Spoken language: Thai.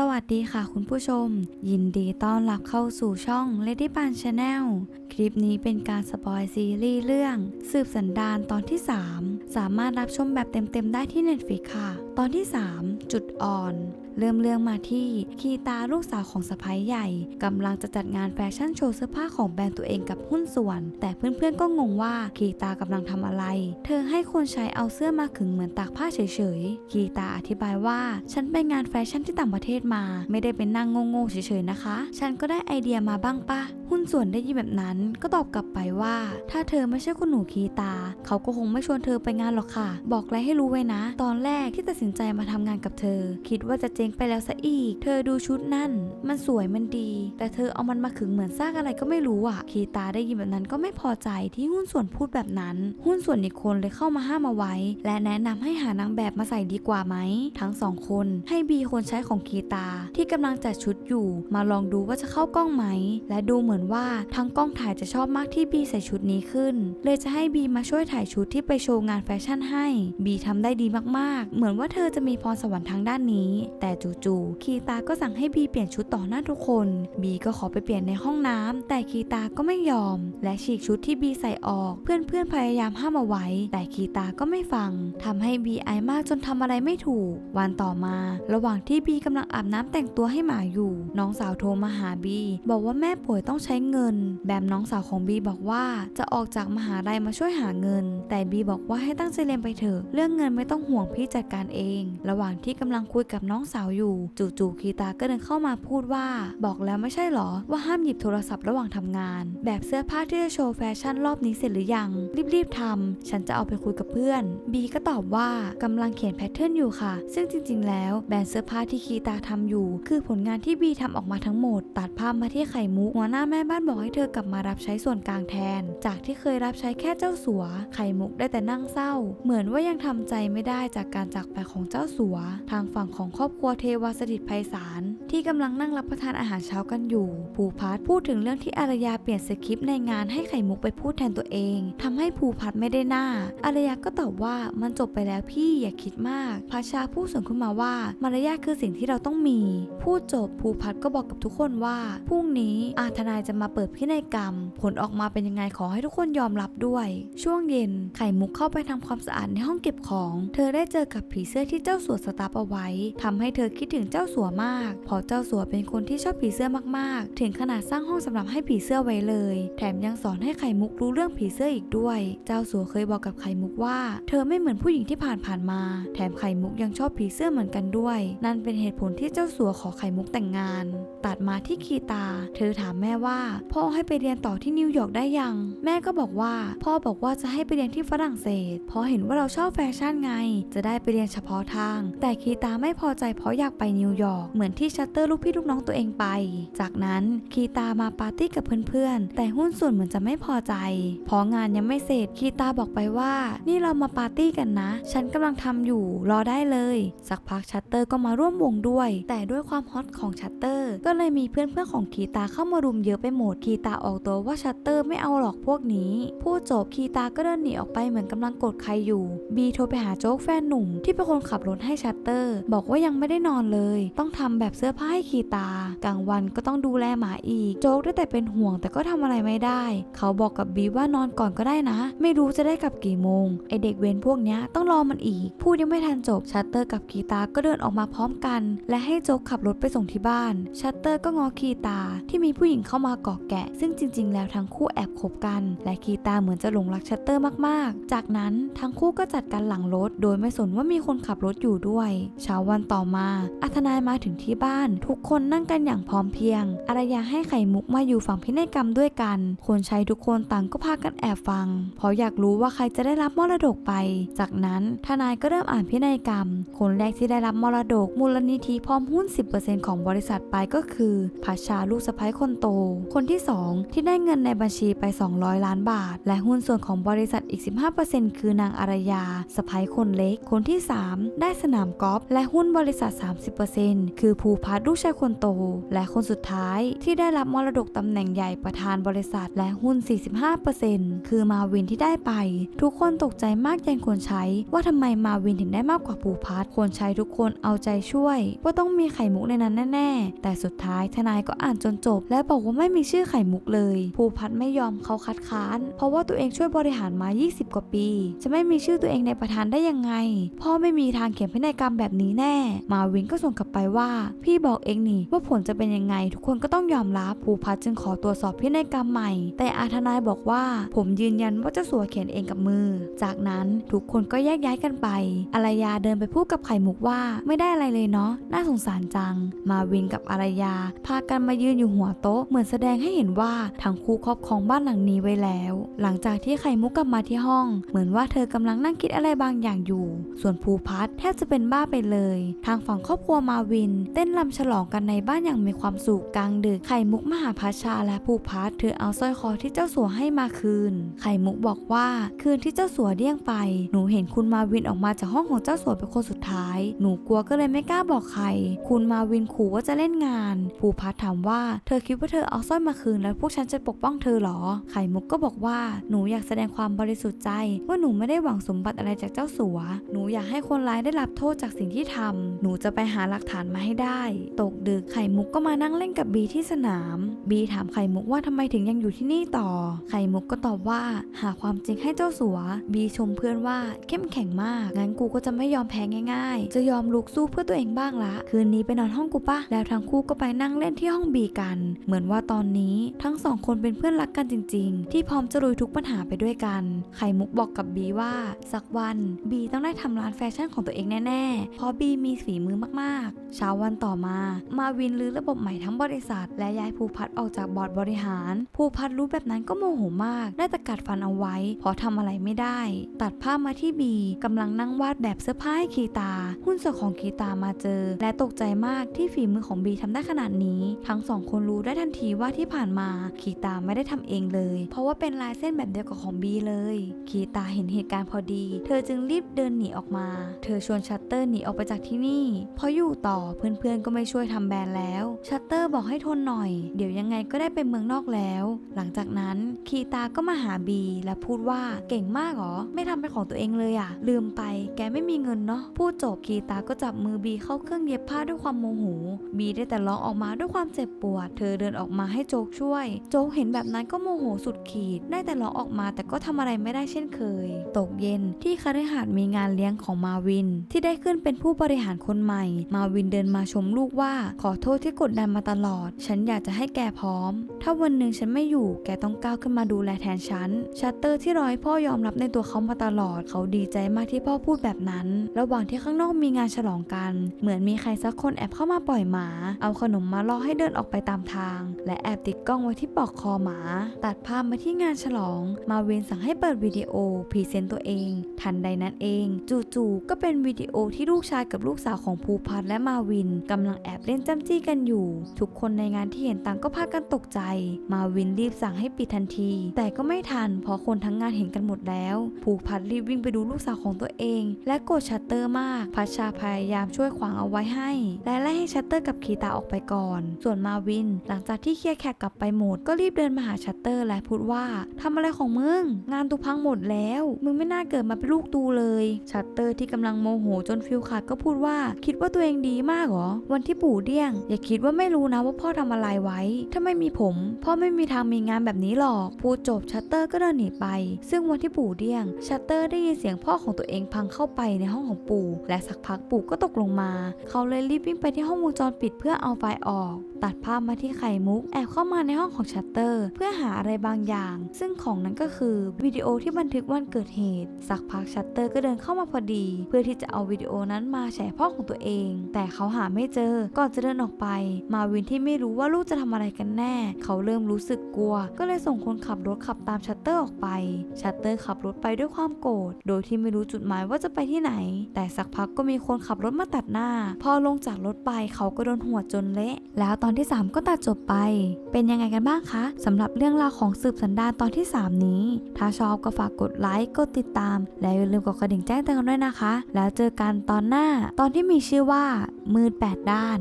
สวัสดีค่ะคุณผู้ชม ยินดีต้อนรับเข้าสู่ช่อง Lady Pan Channel คลิปนี้เป็นการสปอยซีรีส์เรื่อง สืบสันดานตอนที่ 3 สามารถรับชมแบบเต็มๆได้ที่ Netflix ค่ะ ตอนที่ 3 จุดอ่อน เริ่มเรื่องมาที่คีตาลูกสาวของสะพ้ายใหญ่กำลังจะจัดงานแฟชั่นโชว์เสื้อผ้าของแบรนด์ตัวเองกับหุ้นส่วน แต่เพื่อนๆก็งงว่าคีตากำลังทำอะไร เธอให้คนใช้เอาเสื้อมาขึงเหมือนตากผ้าเฉยๆ คีตาอธิบายว่าฉันไปงานแฟชั่นที่ต่างประเทศมา ไม่ได้เป็นนั่งโง่ๆเฉยๆนะคะ ฉันก็ได้ไอเดียมาบ้างปะหุ้นส่วนได้ยินแบบนั้นก็ตอบกลับไปว่า ถ้าเธอไม่ใช่คุณหนูคีตา เขาก็คงไม่ชวนเธอไปงานหรอกค่ะ บอกอะไรให้รู้ไว้นะ ตอนแรกที่ตัดสินใจมาทำงานกับเธอ คิดว่าจะเจ๊งไปแล้วซะอีก เธอดูชุดนั่น มันสวยมันดี แต่เธอเอามันมาขึงเหมือนซากอะไรก็ไม่รู้อะ คีตาได้ยินแบบนั้นก็ไม่พอใจที่หุ้นส่วนพูดแบบนั้น หุ้นส่วนอีกคนเลยเข้ามาห้ามเอาไว้ และแนะนำให้หานางแบบมาใส่ดีกว่าไหม ทั้งสองคนให้บีคนใช้ของคีตา ที่กำลังจัดชุดอยู่ มาลองดูว่าจะเข้ากล้องไหม และดูเหมือนว่าทั้งกล้องถ่ายจะชอบมากที่บีใส่ชุดนี้ขึ้น เลยจะให้บีมาช่วยถ่ายชุดที่ไปโชว์งานแฟชั่นให้บีทำได้ดีมากๆ เหมือนว่าเธอจะมีพรสวรรค์ทางด้านนี้ แต่จู่ๆคีตาก็สั่งให้บีเปลี่ยนชุดต่อหน้าทุกคน บีก็ขอไปเปลี่ยนในห้องน้ำแต่คีตาก็ไม่ยอม และฉีกชุดที่บีใส่ออก เพื่อนๆพยายามห้ามเอาไว้ แต่คีตาก็ไม่ฟังทำให้บีอายมากจนทำอะไรไม่ถูก วันต่อมา ระหว่างที่บีกำลังอาบน้ำแต่งตัวให้หมาอยู่ น้องสาวโทรมาหาบี บอกว่าแม่ป่วยต้องใช้เงิน แบมน้องสาวของบีบอกว่าจะออกจากมหาลัยมาช่วยหาเงิน แต่บีบอกว่าให้ตั้งใจเรียนไปเถอะเรื่องเงินไม่ต้องห่วงพี่จัดการเองระหว่างที่กำลังคุยกับน้องสาวอยู่ จู่ๆคีตาก็เดินเข้ามาพูดว่า บอกแล้วไม่ใช่หรอ ว่าห้ามหยิบโทรศัพท์ระหว่างทำงาน แบบเสื้อผ้าที่จะโชว์แฟชั่นรอบนี้เสร็จหรือยัง รีบๆทำฉันจะเอาไปคุยกับเพื่อนบีก็ตอบว่ากำลังเขียนแพทเทิร์นอยู่ค่ะ ซึ่งจริง ๆ แล้วแบรนด์เสื้อผ้าที่คีตาทำอยู่ คือผลงานที่บีทำออกมาทั้งหมด ตัดภาพมาที่ไข่มุกหัวหน้าแม่บ้านบอกให้เธอกลับมารับใช้ส่วนกลางแทน จากที่เคยรับใช้แค่เจ้าสัว ไข่มุกได้แต่นั่งเศร้า เหมือนว่ายังทำใจไม่ได้จากการจากไปของเจ้าสัว ทางฝั่งของครอบครัวเทวสถิตไพศาลที่กำลังนั่งรับประทานอาหารเช้ากันอยู่ภูพัฒพูดถึงเรื่องที่อารยาเปลี่ยนสคริปต์ในงานให้ไข่มุกไปพูดแทนตัวเองทำให้ภูพัฒไม่ได้หน้า อารยาก็ตอบว่ามันจบไปแล้วพี่อย่าคิดมากพาชาพูดสวนขึ้นมาว่ามารยาทคือสิ่งที่เราต้องมี พูดจบภูพัฒก็บอกกับทุกคนว่าพรุ่งนี้อาทนายจะมาเปิดพินัยกรรม ผลออกมาเป็นยังไงขอให้ทุกคนยอมรับด้วย ช่วงเย็นไข่มุกเข้าไปทำความสะอาดในห้องเก็บของ เธอได้เจอกับผีเสื้อื้อที่เจ้าสัวสตาร์เอาไว้ทำให้เธอคิดถึงเจ้าสัวมาก เพราะเจ้าสัวเป็นคนที่ชอบผีเสื้อมากๆ ถึงขนาดสร้างห้องสำหรับให้ผีเสื้อไว้เลย แถมยังสอนให้ไข่มุกรู้เรื่องผีเสื้ออีกด้วย เจ้าสัวเคยบอกกับไข่มุกว่า เธอไม่เหมือนผู้หญิงที่ผ่านผ่านๆมา แถมไข่มุกยังชอบผีเสื้อเหมือนกันด้วย นั่นเป็นเหตุผลที่เจ้าสัวขอไข่มุกแต่งงาน ตัดมาที่คีตา เธอถามแม่ว่า พ่อให้ไปเรียนต่อที่นิวยอร์กได้ยัง แม่ก็บอกว่า พ่อบอกว่าจะให้ไปเรียนที่ฝรั่งเศสเพราะเห็นว่าเราชอบแฟชั่นไง จะได้ไปเรียนเฉพาะทาง แต่คีตาไม่พอใจเพราะอยากไปนิวยอร์กเหมือนที่ชัตเตอร์ลูกพี่ลูกน้องตัวเองไป จากนั้นคีตามาปาร์ตี้กับเพื่อนๆ แต่หุ้นส่วนเหมือนจะไม่พอใจเพราะงานยังไม่เสร็จคีตาบอกไปว่า นี่เรามาปาร์ตี้กันนะ ฉันกำลังทำอยู่รอได้เลย สักพักชัตเตอร์ก็มาร่วมวงด้วย แต่ด้วยความฮอตของชัตเตอร์ก็เลยมีเพื่อนๆของคีตาเข้ามารุมเยอะไปหมดคีตาออกตัวว่าชัตเตอร์ไม่เอาหรอกพวกนี้พูดจบคีตาก็เดินหนีออกไปเหมือนกำลังกดใครอยู่บีโทรไปหาโจ๊กแฟนหนุ่มที่เป็นคนนขับรถให้ชัตเตอร์ บอกว่ายังไม่ได้นอนเลย ต้องทำแบบเสื้อผ้าให้คีตา กลางวันก็ต้องดูแลหมาอีก โจ๊กได้แต่เป็นห่วงแต่ก็ทำอะไรไม่ได้ เขาบอกกับบีว่านอนก่อนก็ได้นะ ไม่รู้จะได้กลับกี่โมงไอเด็กเวรพวกเนี้ยต้องรอมันอีก พูดยังไม่ทันจบชัตเตอร์กับคีตาก็เดินออกมาพร้อมกัน และให้โจ๊กขับรถไปส่งที่บ้านชัตเตอร์ก็งอคีตาที่มีผู้หญิงเข้ามาเกาะแกะ ซึ่งจริง ๆ แล้วทั้งคู่แอบคบกัน และคีตาเหมือนจะหลงรักชัตเตอร์มากๆ จากนั้นทั้งคู่ก็จัดการหลังรถ โดยไม่สนว่ามีคนขับรถอยู่ด้วย เช้าวันต่อมาอัธนายมาถึงที่บ้าน ทุกคนนั่งกันอย่างพร้อมเพียง อารยาให้ไข่มุกมาอยู่ฝั่งพินัยกรรมด้วยกัน คนใช้ทุกคนต่างก็พากันแอบฟัง เพราะอยากรู้ว่าใครจะได้รับมรดกไป จากนั้นทนายก็เริ่มอ่านพินัยกรรม คนแรกที่ได้รับมรดก มูลนิธิพร้อมหุ้น 10%ของบริษัทไปก็คือพัชชาลูกสะใภ้คนโต คนที่ 2 ที่ได้เงินในบัญชีไป 200 ล้านบาท และหุ้นส่วนของบริษัทอีก 15%คือนางอารยาสะใภ้คนเล็ก คนที่3 ได้สนามกอล์ฟและหุ้นบริษัท 30%คือภูพัฒน์ลูกชายคนโต และคนสุดท้ายที่ได้รับมรดกตำแหน่งใหญ่ประธานบริษัทและหุ้น 45%คือมาวินที่ได้ไป ทุกคนตกใจมากยันคนใช้ ว่าทำไมมาวินถึงได้มากกว่าภูพัฒน์คนใช้ทุกคนเอาใจช่วย ว่าต้องมีไข่มุกในนั้นแน่ๆ แต่สุดท้ายทนายก็อ่านจนจบ และบอกว่าไม่มีชื่อไข่มุกเลย ภูพัฒน์ไม่ยอมเขาคัดค้าน เพราะว่าตัวเองช่วยบริหารมา 20 กว่าปี จะไม่มีชื่อตัวเองในประธานได้ยังไง พ่อไม่มีทางเขียนพินัยกรรมแบบนี้แน่ มาวินก็ส่งกลับไปว่า พี่บอกเองนี่ว่าผลจะเป็นยังไง ทุกคนก็ต้องยอมรับภูพัฒจึงขอตรวจสอบพินัยกรรมใหม่ แต่อาทนายบอกว่า ผมยืนยันว่าจ้าสัวเขียนเองกับมือ จากนั้นทุกคนก็แยกย้ายกันไปอารยาเดินไปพูดกับไข่มุกว่าไม่ได้อะไรเลยเนาะน่าสงสารจัง มาวินกับอารยา พากันมายืนอยู่หัวโต๊ะเหมือนแสดงให้เห็นว่าทั้งคู่ครอบครองบ้านหลังนี้ไว้แล้ว หลังจากที่ไข่มุกกลับมาที่ห้อง เหมือนว่าเธอกำลังนั่งคิดอะไรบางอย่างอยู่ ส่วนภูพัฒน์แทบจะเป็นบ้าไปเลย ทางฝั่งครอบครัวมาวิน เต้นรำฉลองกันในบ้านอย่างมีความสุขกลางดึกไข่มุกมหาพัชชาและภูพัฒเธอเอาสร้อยคอที่เจ้าสัวให้มาคืน ไข่มุกบอกว่าคืนที่เจ้าสัวเดี้ยงไป หนูเห็นคุณมาวินออกมาจากห้องของเจ้าสัวเป็นคนสุดท้าย หนูกลัวก็เลยไม่กล้าบอกใคร คุณมาวินขู่ว่าจะเล่นงาน ภูพัฒถามว่าเธอคิดว่าเธอเอาสร้อยมาคืนแล้วพวกฉันจะปกป้องเธอเหรอ ไข่มุกก็บอกว่าหนูอยากแสดงความบริสุทธิ์ใจ ว่าหนูไม่ได้หวังสมบัติอะไรจากเจ้าสัว หนูอยากให้คนร้ายได้รับโทษจากสิ่งที่ทำ หนูจะไปหาหลักฐานมาให้ได้ ตกดึกไข่มุกก็มานั่งเล่นกับบีที่สนาม บีถามไข่มุกว่าทำไมถึงยังอยู่ที่นี่ต่อ ไข่มุกก็ตอบว่า หาความจริงให้เจ้าสัว บีชมเพื่อนว่าเข้มแข็งมาก งั้นกูก็จะไม่ยอมแพ้ง่าย ๆ จะยอมลุกสู้เพื่อตัวเองบ้างละ คืนนี้ไปนอนห้องกูปะ แล้วทั้งคู่ก็ไปนั่งเล่นที่ห้องบีกัน เหมือนว่าตอนนี้ทั้งสองคนเป็นเพื่อนรักกันจริง ๆ ที่พร้อมจะลุยทุกปัญหาไปด้วยกัน ไข่มุกบอกกับบีว่า สักวันบีต้องได้ทำร้านแฟชั่นของตัวเองแน่ๆ เพราะบีมีฝีมือมากๆ เช้าวันต่อมา มาวินรื้อระบบใหม่ทั้งบริษัท และย้ายภูพัฒออกจากบอร์ดบริหาร ภูพัฒรู้แบบนั้นก็โมโหมาก ได้แต่กัดฟันเอาไว้ เพราะทำอะไรไม่ได้ ตัดภาพมาที่บีกำลังนั่งวาดแบบเสื้อผ้าให้คีตา หุ้นส่วนของคีตามาเจอ และตกใจมากที่ฝีมือของบีทำได้ขนาดนี้ ทั้งสองคนรู้ได้ทันทีว่าที่ผ่านมาคีตาไม่ได้ทำเองเลย เพราะว่าเป็นลายเส้นแบบเดียวกับของบีเลย คีตาเห็นเหตุการณ์พอดี เธอจึงรีบเดินหนีออกมาเธอชวนชัตเตอร์หนีออกไปจากที่นี่ เพราะอยู่ต่อเพื่อนๆก็ไม่ช่วยทำแบรนด์แล้ว ชัตเตอร์บอกให้ทนหน่อย เดี๋ยวยังไงก็ได้ไปเมืองนอกแล้ว หลังจากนั้นคีตาก็มาหาบีและพูดว่าเก่งมากเหรอ ไม่ทำเป็นของตัวเองเลยอะลืมไป แกไม่มีเงินเนาะพูดจบคีตาก็จับมือบีเข้าเครื่องเย็บผ้าด้วยความโมโห บีได้แต่ร้องออกมาด้วยความเจ็บปวด เธอเดินออกมาให้โจกช่วย โจกเห็นแบบนั้นก็โมโหสุดขีด ได้แต่ร้องออกมาแต่ก็ทำอะไรไม่ได้เช่นเคย ตกเย็นที่คฤหาสน์มีงานเลี้ยงของมาวิน ที่ได้ขึ้นเป็นผู้บริหารคนใหม่ มาวินเดินมาชมลูกว่า ขอโทษที่กดดันมาตลอด ฉันอยากจะให้แกพร้อม ถ้าวันหนึ่งฉันไม่อยู่ แกต้องก้าวขึ้นมาดูแลแทนฉัน ชัตเตอร์ที่รอให้พ่อยอมรับในตัวเขามาตลอด เขาดีใจมากที่พ่อพูดแบบนั้น ระหว่างที่ข้างนอกมีงานฉลองกัน เหมือนมีใครสักคนแอบเข้ามาปล่อยหมา เอาขนมมาล่อให้เดินออกไปตามทาง และแอบติดกล้องไว้ที่ปลอกคอหมา ตัดภาพมาที่งานฉลอง มาวินสั่งให้เปิดวิดีโอพรีเซนต์ตัวเอง ทันใดนั้นเอง จู่ๆก็เป็นวิดีโอที่ลูกชายกับลูกสาวของภูพัฒน์และมาวินกำลังแอบเล่นจ้ำจี้กันอยู่ ทุกคนในงานที่เห็นต่างก็พากันตกใจ มาวินรีบสั่งให้ปิดทันที แต่ก็ไม่ทันเพราะคนทั้งงานเห็นกันหมดแล้ว ภูพัฒน์รีบวิ่งไปดูลูกสาวของตัวเอง และโกดชัตเตอร์มากพัชชาพยายามช่วยขวางเอาไว้ให้ และไล่ให้ชัตเตอร์กับคีตาออกไปก่อน ส่วนมาวิน หลังจากที่เคลียร์แขกกลับไปหมด ก็รีบเดินมาหาชัตเตอร์และพูดว่าทำอะไรของมึงงานตูพังหมดแล้ว มึงไม่น่าเกิดมาเป็นลูกตูเลยชัตเตอร์ที่กำลังำลังโมโหจนฟิลขาดก็พูดว่าคิดว่าตัวเองดีมากเหรอ วันที่ปู่เดี้ยง อย่าคิดว่าไม่รู้นะว่าพ่อทำอะไรไว้ ถ้าไม่มีผม พ่อไม่มีทางมีงานแบบนี้หรอก พูดจบชัตเตอร์ก็เดินหนีไป ซึ่งวันที่ปู่เดี้ยง ชัตเตอร์ได้ยินเสียงพ่อของตัวเองพังเข้าไปในห้องของปู่ และสักพักปู่ก็ตกลงมา เขาเลยรีบวิ่งไปที่ห้องวงจรปิดเพื่อเอาไฟออกตัดภาพมาที่ไข่มุก แอบเข้ามาในห้องของชัตเตอร์ เพื่อหาอะไรบางอย่าง ซึ่งของนั้นก็คือวิดีโอที่บันทึกวันเกิดเหตุ สักพักชัตเตอร์ก็เดินเข้ามาพอดี เพื่อที่จะเอาวิดีโอนั้นมาแฉพ่อของตัวเอง แต่เขาหาไม่เจอก่อนจะเดินออกไป มาวินที่ไม่รู้ว่าลูกจะทำอะไรกันแน่ เขาเริ่มรู้สึกกลัว ก็เลยส่งคนขับรถขับตามชัตเตอร์ออกไปชัตเตอร์ขับรถไปด้วยความโกรธโดยที่ไม่รู้จุดหมายว่าจะไปที่ไหน แต่สักพักก็มีคนขับรถมาตัดหน้า พอลงจากรถไปเขาก็โดนหัวจนเละแล้วตอนที่ 3 ก็ตัดจบไป เป็นยังไงกันบ้างคะสำหรับเรื่องราวของสืบสันดานตอนที่ 3 นี้ ถ้าชอบก็ฝากกดไลค์กดติดตาม และอย่าลืมกดกระดิ่งแจ้งเตือนกันด้วยนะคะ แล้วเจอกันตอนหน้าตอนที่มีชื่อว่ามืดแปดด้าน